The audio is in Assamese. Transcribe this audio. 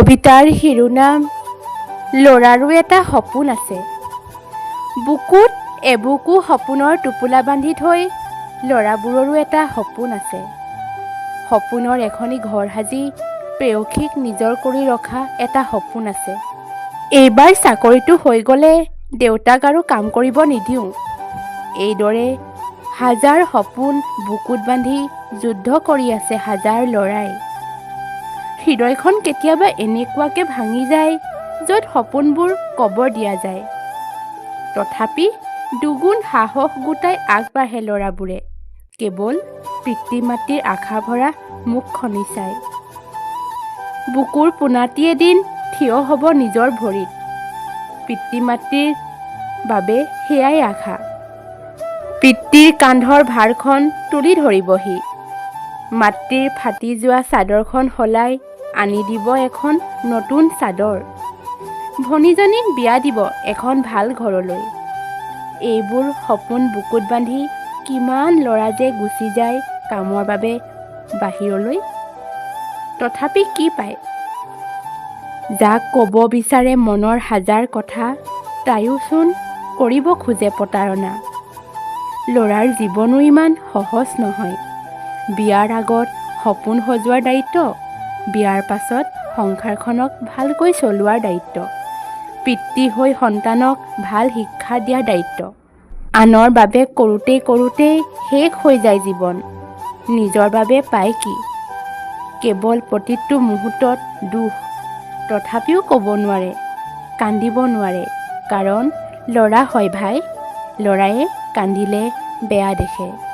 কবিতাৰ শিৰোনাম ল'ৰাৰো এটা সপোন আছে। বুকুত এবুকু সপোনৰ টোপোলা বান্ধি থৈ ল'ৰাবোৰৰো এটা সপোন আছে। সপোনৰ এখনি ঘৰ সাজি প্ৰেয়সীক নিজৰ কৰি ৰখা এটা সপোন আছে। এইবাৰ চাকৰিটো হৈ গ'লে দেউতাক আৰু কাম কৰিব নিদিওঁ। এইদৰে হাজাৰ সপোন বুকুত বান্ধি যুদ্ধ কৰি আছে হাজাৰ ল'ৰাই। হৃদয়খন কেতিয়াবা এনেকুৱাকে ভাঙি যায় য'ত সপোনবোৰ কবৰ দিয়া যায়। তথাপি দুগুণ সাহস গোটাই আগবাঢ়ে ল'ৰাবোৰে। কেৱল পিতৃ মাতৃৰ আশা ভৰা মুখখনি চাই বুকুৰ পোনাটি এদিন থিয় হ'ব নিজৰ ভৰিত। পিতৃ মাতৃৰ বাবে সেয়াই আশা। পিতৃৰ কান্ধৰ ভাৰখন তুলি ধৰিবহি। মাতৃৰ ফাটি যোৱা চাদৰখন সলাই আনি দিব এখন নতুন চাদৰ। ভনীজনীক বিয়া দিব এখন ভাল ঘৰলৈ। এইবোৰ সপোন বুকুত বান্ধি কিমান ল'ৰা যে গুচি যায় কামৰ বাবে বাহিৰলৈ। তথাপি কি পায়? যাক ক'ব বিচাৰে মনৰ হাজাৰ কথা তাইওচোন কৰিব খোজে প্ৰতাৰণা। ল'ৰাৰ জীৱনো ইমান সহজ নহয়। বিয়াৰ আগত সপোন সজোৱাৰ দায়িত্ব বিয়াৰ পাছত সংসাৰখনক ভালকৈ চলোৱাৰ দায়িত্ব। পিতৃ হৈ সন্তানক ভাল শিক্ষা দিয়াৰ দায়িত্ব। আনৰ বাবে কৰোঁতেই কৰোঁতেই শেষ হৈ যায় জীৱন। নিজৰ বাবে পায় কি? কেৱল প্ৰতিটো মুহূৰ্তত দুখ তথাপিও ক'ব নোৱাৰে কান্দিব নোৱাৰে কাৰণ ল'ৰা হয় ভাই ল'ৰায়ে কান্দিলে বেয়া দেখে।